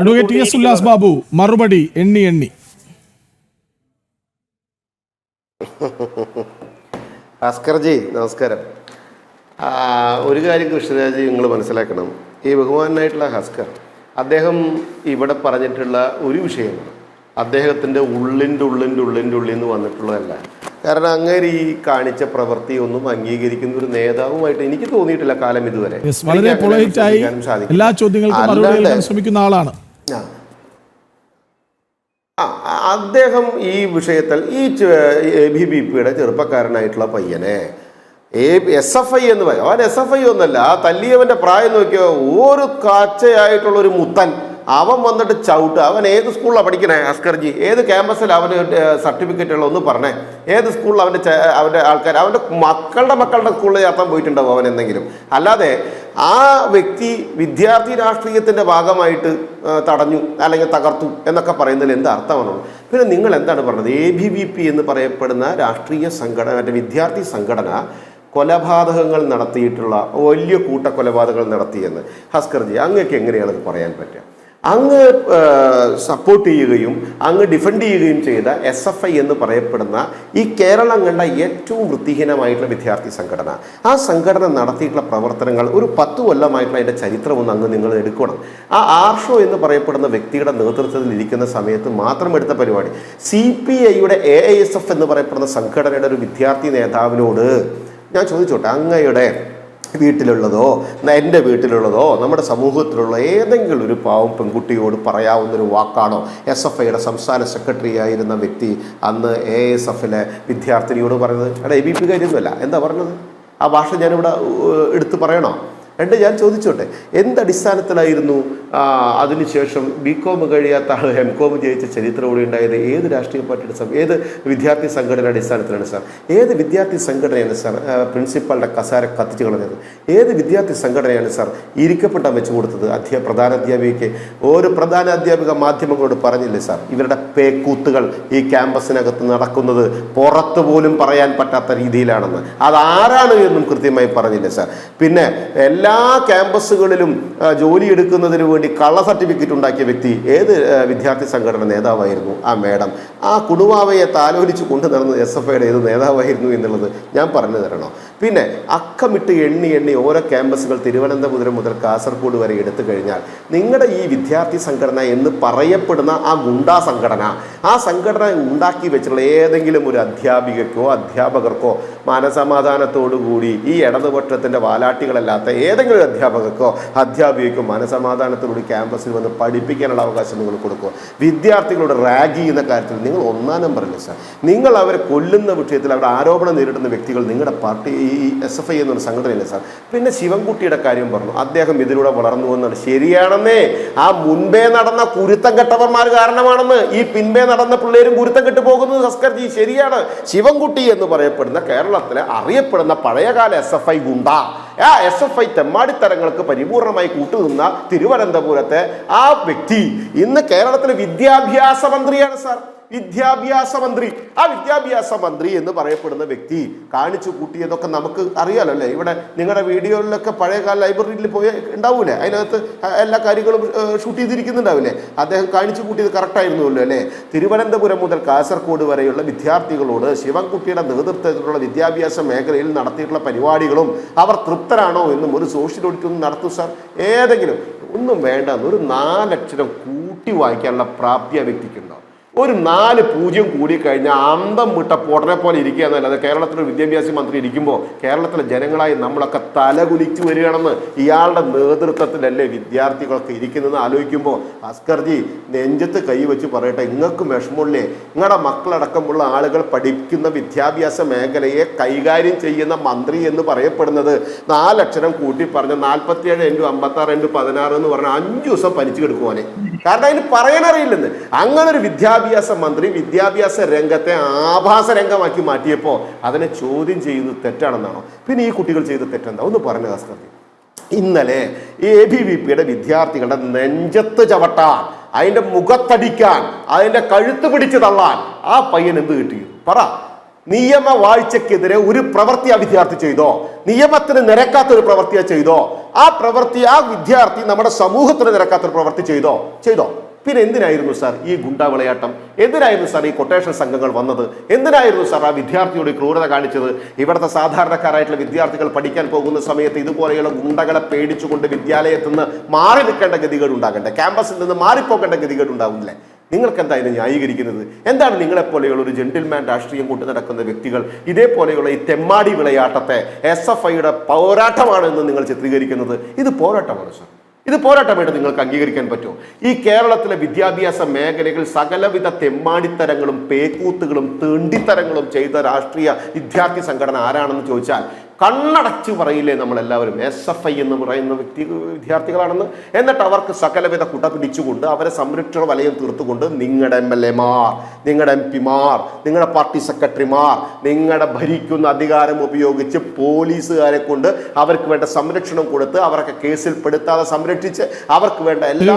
Advocate T S Ullas Babu മറുപടി എണ്ണി എണ്ണി. ഭാസ്കർജി നമസ്കാരം. ഒരു കാര്യം കൃഷ്ണരാജി നിങ്ങൾ മനസ്സിലാക്കണം. ഈ ബഹുമാനായിട്ടുള്ള ഹസ്കർ അദ്ദേഹം ഇവിടെ പറഞ്ഞിട്ടുള്ള ഒരു വിഷയമാണ് അദ്ദേഹത്തിന്റെ ഉള്ളിന്റെ ഉള്ളിന്റെ ഉള്ളിന്റെ ഉള്ളിൽ നിന്ന് വന്നിട്ടുള്ളതല്ല. കാരണം അങ്ങനെ ഈ കാണിച്ച പ്രവൃത്തിയൊന്നും അംഗീകരിക്കുന്ന ഒരു നേതാവുമായിട്ട് എനിക്ക് തോന്നിയിട്ടില്ല കാലം ഇതുവരെ. വളരെ ആയി എല്ലാ ചോദ്യങ്ങൾക്കും ശ്രമിക്കുന്ന ആളാണ്. ആ. അദ്ദേഹം ഈ വിഷയത്തിൽ ഈ എ ബി ബി പിയുടെ ചെറുപ്പക്കാരനായിട്ടുള്ള പയ്യനെ. എ എസ് എഫ് ഐ എന്ന് പറയും. അവൻ എസ് എഫ് ഐ ഒന്നല്ല ആ തല്ലിയവന്റെ പ്രായം നോക്കിയോ ഒരു കാച്ചയായിട്ടുള്ള ഒരു മുത്തൻ. അവൻ വന്നിട്ട് ചവിട്ട്. അവൻ ഏത് സ്കൂളിലാണ് പഠിക്കണേ അസ്കർജി? ഏത് ക്യാമ്പസിൽ അവന് സർട്ടിഫിക്കറ്റ് ഉള്ള ഒന്ന് പറഞ്ഞേ. ഏത് സ്കൂളിൽ അവന്റെ അവന്റെ ആൾക്കാർ അവന്റെ മക്കളുടെ മക്കളുടെ സ്കൂളിൽ ചേർത്താൻ പോയിട്ടുണ്ടാവും അവൻ എന്തെങ്കിലും അല്ലാതെ ആ വ്യക്തി വിദ്യാർത്ഥി രാഷ്ട്രീയത്തിന്റെ ഭാഗമായിട്ട് തടഞ്ഞു അല്ലെങ്കിൽ തകർത്തു എന്നൊക്കെ പറയുന്നതിൽ എന്ത് അർത്ഥമാണുള്ളത് പിന്നെ നിങ്ങൾ എന്താണ് പറഞ്ഞത്? എ ബി വി പി എന്ന് പറയപ്പെടുന്ന രാഷ്ട്രീയ സംഘടന മറ്റേ വിദ്യാർത്ഥി സംഘടന കൊലപാതകങ്ങൾ നടത്തിയിട്ടുള്ള വലിയ കൂട്ടക്കൊലപാതകങ്ങൾ നടത്തിയെന്ന്. ഹസ്കർജി അങ്ങക്ക് എങ്ങനെയാണത് പറയാൻ പറ്റുക? അങ്ങ് സപ്പോർട്ട് ചെയ്യുകയും അങ്ങ് ഡിഫെൻഡ് ചെയ്യുകയും ചെയ്ത എസ് എഫ് ഐ എന്ന് പറയപ്പെടുന്ന ഈ കേരളം കണ്ട ഏറ്റവും വൃത്തിഹീനമായിട്ടുള്ള വിദ്യാർത്ഥി സംഘടന. ആ സംഘടന നടത്തിയിട്ടുള്ള പ്രവർത്തനങ്ങൾ ഒരു പത്ത് കൊല്ലമായിട്ടുള്ള അതിന്റെ ചരിത്രമൊന്നും അങ്ങ് നിങ്ങൾ എടുക്കണം. ആ ആർഷോ എന്ന് പറയപ്പെടുന്ന വ്യക്തിയുടെ നേതൃത്വത്തിൽ ഇരിക്കുന്ന സമയത്ത് മാത്രം എടുത്ത പരിപാടി. സി പി ഐയുടെ എ എസ് എഫ് എന്ന് പറയപ്പെടുന്ന സംഘടനയുടെ ഒരു വിദ്യാർത്ഥി നേതാവിനോട് ഞാൻ ചോദിച്ചോട്ടെ അങ്ങയുടെ വീട്ടിലുള്ളതോ എന്റെ വീട്ടിലുള്ളതോ നമ്മുടെ സമൂഹത്തിലുള്ള ഏതെങ്കിലും ഒരു പാവം പെൺകുട്ടിയോട് പറയാവുന്നൊരു വാക്കാണോ? എസ് എഫ് ഐയുടെ സംസ്ഥാന സെക്രട്ടറി ആയിരുന്ന വ്യക്തി അന്ന് എ എസ് എഫിലെ വിദ്യാർത്ഥിനിയോട് പറഞ്ഞത്. എടാ എ ബി പി കാര്യമൊന്നുമല്ല എന്താ പറഞ്ഞത്? ആ ഭാഷ ഞാനിവിടെ എടുത്ത് പറയണോ? രണ്ട് ഞാൻ ചോദിച്ചോട്ടെ എന്തടിസ്ഥാനത്തിലായിരുന്നു അതിനുശേഷം ബി കോം കഴിയാത്ത ആൾ എം കോം ജയിച്ച ചരിത്രം കൂടി ഉണ്ടായത്? ഏത് രാഷ്ട്രീയ പാർട്ടിയുടെ സം- ഏത് വിദ്യാർത്ഥി സംഘടനയുടെ അടിസ്ഥാനത്തിലാണ് സാർ? ഏത് വിദ്യാർത്ഥി സംഘടനയാണ് സാർ പ്രിൻസിപ്പാളുടെ കസാര കത്തിച്ച് കളഞ്ഞത്? ഏത് വിദ്യാർത്ഥി സംഘടനയാണ് സാർ ഇരിക്കപ്പെട്ട വെച്ചു കൊടുത്തത്? അധ്യാ പ്രധാന അധ്യാപികയ്ക്ക് ഒരു പ്രധാന അധ്യാപിക മാധ്യമങ്ങളോട് പറഞ്ഞില്ലേ സാർ? ഇവരുടെ പേക്കൂത്തുകൾ ഈ ക്യാമ്പസിനകത്ത് നടക്കുന്നത് പുറത്തു പോലും പറയാൻ പറ്റാത്ത രീതിയിലാണെന്ന്. അതാരാണ് എന്നും കൃത്യമായി പറഞ്ഞില്ലേ സാർ? പിന്നെ എല്ലാ ക്യാമ്പസുകളിലും ആ, ജോലി എടുക്കുന്നതിന് വേണ്ടി കള്ള സർട്ടിഫിക്കറ്റ് ഉണ്ടാക്കിയ വ്യക്തി ഏത് വിദ്യാർത്ഥി സംഘടന നേതാവായിരുന്നു? ആ മേഡം. ആ കുടുംബാവയെ താലോലിച്ച് കൊണ്ടു നടന്നത് എസ് എഫ് ഐയുടെ ഏത് നേതാവായിരുന്നു എന്നുള്ളത് ഞാൻ പറഞ്ഞു തരണോ? പിന്നെ അക്കമിട്ട് എണ്ണി എണ്ണി ഓരോ ക്യാമ്പസുകൾ തിരുവനന്തപുരം മുതൽ കാസർഗോഡ് വരെ എടുത്തു കഴിഞ്ഞാൽ നിങ്ങളുടെ ഈ വിദ്യാർത്ഥി സംഘടന എന്ന് പറയപ്പെടുന്ന ആ ഗുണ്ടാ സംഘടന ആ സംഘടന ഉണ്ടാക്കി വെച്ചിട്ടുള്ള ഏതെങ്കിലും ഒരു അധ്യാപികക്കോ അധ്യാപകർക്കോ മനസമാധാനത്തോടുകൂടി ഈ ഇടതുപക്ഷത്തിന്റെ വാലാട്ടികളല്ലാത്ത ഏതെങ്കിലും ഒരു അധ്യാപകർക്കോ അധ്യാപികയ്ക്കോ മനസമാധാനത്തോടുകൂടി ക്യാമ്പസിൽ വന്ന് പഠിപ്പിക്കാനുള്ള അവകാശം നിങ്ങൾ കൊടുക്കുക. വിദ്യാർത്ഥികളോട് റാഗ് ചെയ്യുന്ന കാര്യത്തിൽ നിങ്ങൾ ഒന്നാം നമ്പറല്ലേ സാർ? നിങ്ങൾ അവരെ കൊല്ലുന്ന വിഷയത്തിൽ അവരുടെ ആരോപണം നേരിടുന്ന വ്യക്തികൾ നിങ്ങളുടെ പാർട്ടി ഈ എസ് എഫ് ഐ എന്നൊരു സംഘടനയില്ല സാർ? പിന്നെ ശിവൻകുട്ടിയുടെ കാര്യം പറഞ്ഞു. അദ്ദേഹം ഇതിലൂടെ വളർന്നു എന്നാണ് ശരിയാണെന്നേ. ആ മുൻപേ നടന്ന കുരുത്തം കെട്ടവർമാർ കാരണമാണെന്ന്. ഈ പിൻപേ നടന്ന പിള്ളേരും കുരുത്തം കെട്ട് പോകുന്നത് സസ്കർജി ശരിയാണ്. ശിവൻകുട്ടി എന്ന് പറയപ്പെടുന്ന കേരളത്തിലെ അറിയപ്പെടുന്ന പഴയകാല എസ് എഫ് ഐ ഗുണ്ട. ആ എസ് എഫ് ഐ തെമ്മാടിത്തരങ്ങൾക്ക് പരിപൂർണമായി കൂട്ടുനിന്ന തിരുവനന്തപുരത്തെ ആ വ്യക്തി ഇന്ന് കേരളത്തിലെ വിദ്യാഭ്യാസ മന്ത്രിയാണ് സാർ. വിദ്യാഭ്യാസ മന്ത്രി. ആ വിദ്യാഭ്യാസ മന്ത്രി എന്ന് പറയപ്പെടുന്ന വ്യക്തി കാണിച്ചു കൂട്ടിയതൊക്കെ നമുക്ക് അറിയാലോ അല്ലേ? ഇവിടെ നിങ്ങളുടെ വീഡിയോയിലൊക്കെ പഴയകാല ലൈബ്രറിയിൽ പോയി ഉണ്ടാവൂലേ? അതിനകത്ത് എല്ലാ കാര്യങ്ങളും ഷൂട്ട് ചെയ്തിരിക്കുന്നുണ്ടാവില്ലേ? അദ്ദേഹം കാണിച്ചു കൂട്ടിയത് കറക്റ്റായിരുന്നുവല്ലോ അല്ലേ? തിരുവനന്തപുരം മുതൽ കാസർഗോഡ് വരെയുള്ള വിദ്യാർത്ഥികളോട് ശിവൻകുട്ടിയുടെ നേതൃത്വത്തിലുള്ള വിദ്യാഭ്യാസ മേഖലയിൽ നടത്തിയിട്ടുള്ള പരിപാടികളും അവർ തൃപ്തരാണോ എന്നും ഒരു സോഷ്യൽ ഓഡിറ്റ് ഒന്നും നടത്തും സാർ. ഏതെങ്കിലും ഒന്നും വേണ്ട ഒരു നാലക്ഷരം കൂട്ടി വായിക്കാനുള്ള പ്രാപ്തി ആ വ്യക്തിക്കുണ്ടോ ഒരു നാല് പൂജ്യം കൂടി കഴിഞ്ഞാൽ അന്തം വിട്ട പൊടനെ പോലെ ഇരിക്കുക എന്നല്ലാതെ കേരളത്തിലെ വിദ്യാഭ്യാസ മന്ത്രി ഇരിക്കുമ്പോൾ കേരളത്തിലെ ജനങ്ങളായി നമ്മളൊക്കെ തലകുലിച്ചു വരികയാണെന്ന് ഇയാളുടെ നേതൃത്വത്തിലല്ലേ വിദ്യാർത്ഥികളൊക്കെ ഇരിക്കുന്നതെന്ന് ആലോചിക്കുമ്പോൾ അസ്കർജി നെഞ്ചത്ത് കൈവച്ച് പറയട്ടെ ഇങ്ങൾക്കും വിഷമമില്ലേ നിങ്ങളുടെ മക്കളടക്കമുള്ള ആളുകൾ പഠിക്കുന്ന വിദ്യാഭ്യാസ മേഖലയെ കൈകാര്യം ചെയ്യുന്ന മന്ത്രി എന്ന് പറയപ്പെടുന്നത് നാലക്ഷരം കൂട്ടി പറഞ്ഞ നാൽപ്പത്തിയേഴ് ഇന്റു അമ്പത്താറ് ഇന്റു പതിനാറ് എന്ന് പറഞ്ഞാൽ അഞ്ച് ദിവസം പനിച്ചു കിടക്കുവാനെ. കാരണം അതിന് പറയാനറിയില്ലെന്ന് അങ്ങനെ ഒരു വിദ്യാഭ്യാസ മന്ത്രി വിദ്യാഭ്യാസ രംഗത്തെ ആഭാസ രംഗമാക്കി മാറ്റിയപ്പോൾ അതിനെ ചോദ്യം ചെയ്യുന്നത് തെറ്റാണെന്നാണോ? പിന്നെ ഈ കുട്ടികൾ ചെയ്ത തെറ്റെന്താ? ഒന്ന് പറഞ്ഞു ആസ്കർജി ഇന്നലെ എ ബി വി പിയുടെ വിദ്യാർത്ഥികളുടെ നെഞ്ചത്ത് ചവട്ടാൻ അതിന്റെ മുഖത്തടിക്കാൻ അതിന്റെ കഴുത്ത് പിടിച്ച് തള്ളാൻ ആ പയ്യൻ എന്ത് കിട്ടി? പറ. നിയമവാഴ്ചക്കെതിരെ ഒരു പ്രവൃത്തി ആ വിദ്യാർത്ഥി ചെയ്തോ? നിയമത്തിന് നിരക്കാത്ത ഒരു പ്രവൃത്തിയെ ചെയ്തോ? ആ പ്രവൃത്തി ആ വിദ്യാർത്ഥി നമ്മുടെ സമൂഹത്തിന് നിരക്കാത്ത ഒരു പ്രവൃത്തി ചെയ്തോ? ചെയ്തോ. പിന്നെ എന്തിനായിരുന്നു സാർ ഈ ഗുണ്ടാ വിളയാട്ടം? എന്തിനായിരുന്നു സാർ ഈ കൊട്ടേഷൻ സംഘങ്ങൾ വന്നത്? എന്തിനായിരുന്നു സാർ ആ വിദ്യാർത്ഥിയോട് ക്രൂരത കാണിച്ചത്? ഇവിടുത്തെ സാധാരണക്കാരായിട്ടുള്ള വിദ്യാർത്ഥികൾ പഠിക്കാൻ പോകുന്ന സമയത്ത് ഇതുപോലെയുള്ള ഗുണ്ടകളെ പേടിച്ചുകൊണ്ട് വിദ്യാലയത്തിൽ നിന്ന് മാറി നിൽക്കേണ്ട ഗതികേട് ഉണ്ടാകണ്ടേ? ക്യാമ്പസിൽ നിന്ന് മാറിപ്പോകേണ്ട ഗതികേട് ഉണ്ടാവില്ലേ? നിങ്ങൾക്ക് എന്താ ഇതിനെ ന്യായീകരിക്കുന്നത്? എന്താണ് നിങ്ങളെപ്പോലെയുള്ള ഒരു ജെന്റിൽമാൻ രാഷ്ട്രീയം കൊണ്ട് നടക്കുന്ന വ്യക്തികൾ ഇതേപോലെയുള്ള ഈ തെമ്മാടി വിളയാട്ടത്തെ എസ് എഫ് ഐയുടെ പോരാട്ടമാണെന്ന് നിങ്ങൾ ചിത്രീകരിക്കുന്നത്? ഇത് പോരാട്ടമാണ് സാർ ഇത് പോരാട്ടമായിട്ട് നിങ്ങൾക്ക് അംഗീകരിക്കാൻ പറ്റുമോ? ഈ കേരളത്തിലെ വിദ്യാഭ്യാസ മേഖലകൾ സകലവിധ തെമ്മാടിത്തരങ്ങളും പേക്കൂത്തുകളും തേണ്ടിത്തരങ്ങളും ചെയ്ത രാഷ്ട്രീയ വിദ്യാർത്ഥി സംഘടന ആരാണെന്ന് ചോദിച്ചാൽ കണ്ണടച്ച് പറയില്ലേ നമ്മളെല്ലാവരും? എസ് എഫ് ഐ എന്ന് പറയുന്ന വ്യക്തി വിദ്യാർത്ഥികളാണെന്ന്. എന്നിട്ട് അവർക്ക് സകലവിധ കുട പിടിച്ചുകൊണ്ട് അവരെ സംരക്ഷണ വലയം തീർത്തുകൊണ്ട് നിങ്ങളുടെ എം എൽ എമാർ നിങ്ങളുടെ എം പിമാർ നിങ്ങളുടെ പാർട്ടി സെക്രട്ടറിമാർ നിങ്ങളുടെ ഭരിക്കുന്ന അധികാരം ഉപയോഗിച്ച് പോലീസുകാരെ കൊണ്ട് അവർക്ക് വേണ്ട സംരക്ഷണം കൊടുത്ത് അവരൊക്കെ കേസിൽ പെടുത്താതെ സംരക്ഷിച്ച് അവർക്ക് വേണ്ട എല്ലാ